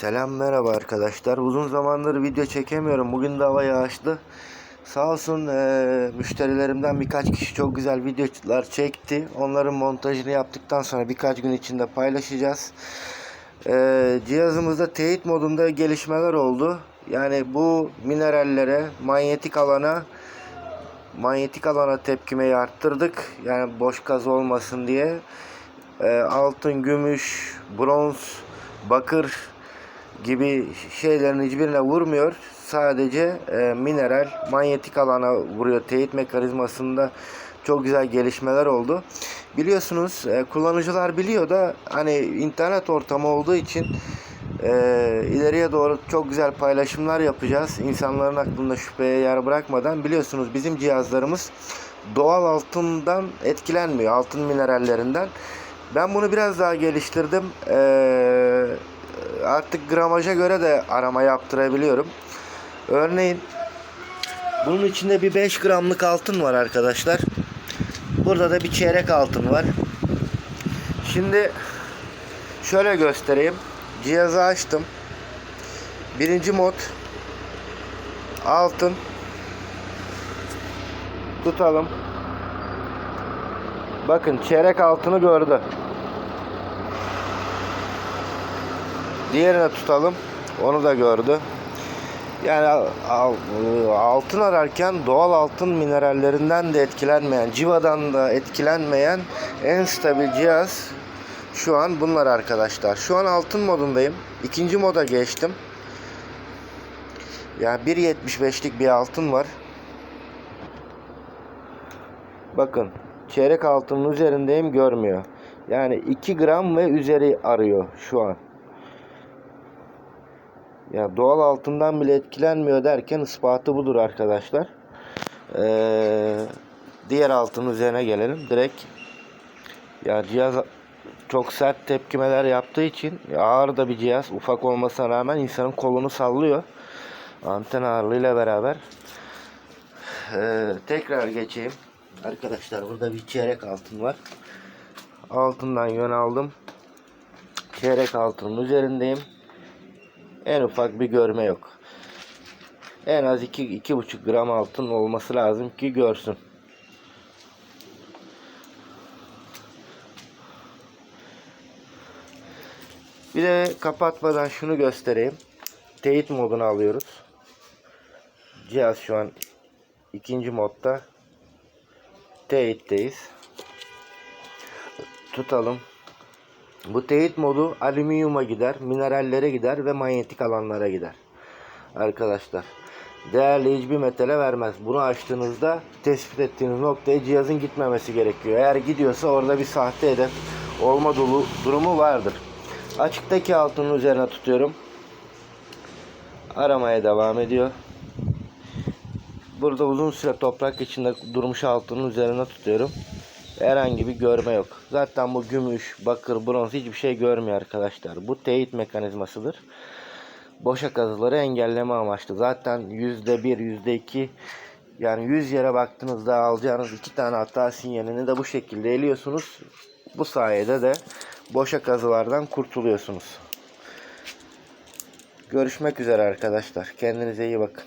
Selam merhaba arkadaşlar. Uzun zamandır video çekemiyorum. Bugün de hava yağışlı. Sağ olsun eee, müşterilerimden birkaç kişi çok güzel videolar çekti. Onların montajını yaptıktan sonra birkaç gün içinde paylaşacağız. Eee, cihazımızda teyit modunda gelişmeler oldu. Yani bu minerallere, manyetik alana manyetik alana tepkimeyi arttırdık. Yani boş gaz olmasın diye. Ee, altın, gümüş, bronz, bakır gibi şeylerin hiçbirine vurmuyor. Sadece e, mineral, manyetik alana vuruyor. Teyit mekanizmasında çok güzel gelişmeler oldu. Biliyorsunuz e, kullanıcılar biliyor da hani internet ortamı olduğu için e, ileriye doğru çok güzel paylaşımlar yapacağız. İnsanların aklında şüpheye yer bırakmadan biliyorsunuz bizim cihazlarımız doğal altından etkilenmiyor. Altın minerallerinden. Ben bunu biraz daha geliştirdim. Ee, artık gramaja göre de arama yaptırabiliyorum. Örneğin bunun içinde bir 5 gramlık altın var arkadaşlar. Burada da bir çeyrek altın var. Şimdi şöyle göstereyim. Cihazı açtım. Birinci mod altın tutalım. Bakın çeyrek altını gördü. Diğerine tutalım. Onu da gördü. Yani al- altın ararken doğal altın minerallerinden de etkilenmeyen, civadan da etkilenmeyen en stabil cihaz şu an bunlar arkadaşlar. Şu an altın modundayım. İkinci moda geçtim. Yani 1.75'lik bir altın var. Bakın çeyrek altının üzerindeyim görmüyor. Yani 2 gram ve üzeri arıyor şu an. Ya doğal altından bile etkilenmiyor derken ispatı budur arkadaşlar. Ee, diğer altın üzerine gelelim. Direkt ya cihaz çok sert tepkimeler yaptığı için ağır da bir cihaz. Ufak olmasına rağmen insanın kolunu sallıyor. Anten ağırlığıyla beraber. Ee, tekrar geçeyim. Arkadaşlar burada bir çeyrek altın var. Altından yön aldım. Çeyrek altının üzerindeyim. En ufak bir görme yok. En az 2 2,5 gram altın olması lazım ki görsün. Bir de kapatmadan şunu göstereyim. Teyit modunu alıyoruz. Cihaz şu an ikinci modda. Teyitteyiz. Tutalım. Bu teyit modu alüminyuma gider, minerallere gider ve manyetik alanlara gider. Arkadaşlar. Değerli hiçbir metale vermez. Bunu açtığınızda tespit ettiğiniz noktaya cihazın gitmemesi gerekiyor. Eğer gidiyorsa orada bir sahte hedef olma dolu durumu vardır. Açıktaki altının üzerine tutuyorum. Aramaya devam ediyor. Burada uzun süre toprak içinde durmuş altının üzerine tutuyorum. Herhangi bir görme yok. Zaten bu gümüş, bakır, bronz hiçbir şey görmüyor arkadaşlar. Bu teyit mekanizmasıdır. Boşa kazıları engelleme amaçlı. Zaten %1, %2 yani 100 yere baktığınızda alacağınız iki tane hata sinyalini de bu şekilde eliyorsunuz. Bu sayede de boşa kazılardan kurtuluyorsunuz. Görüşmek üzere arkadaşlar. Kendinize iyi bakın.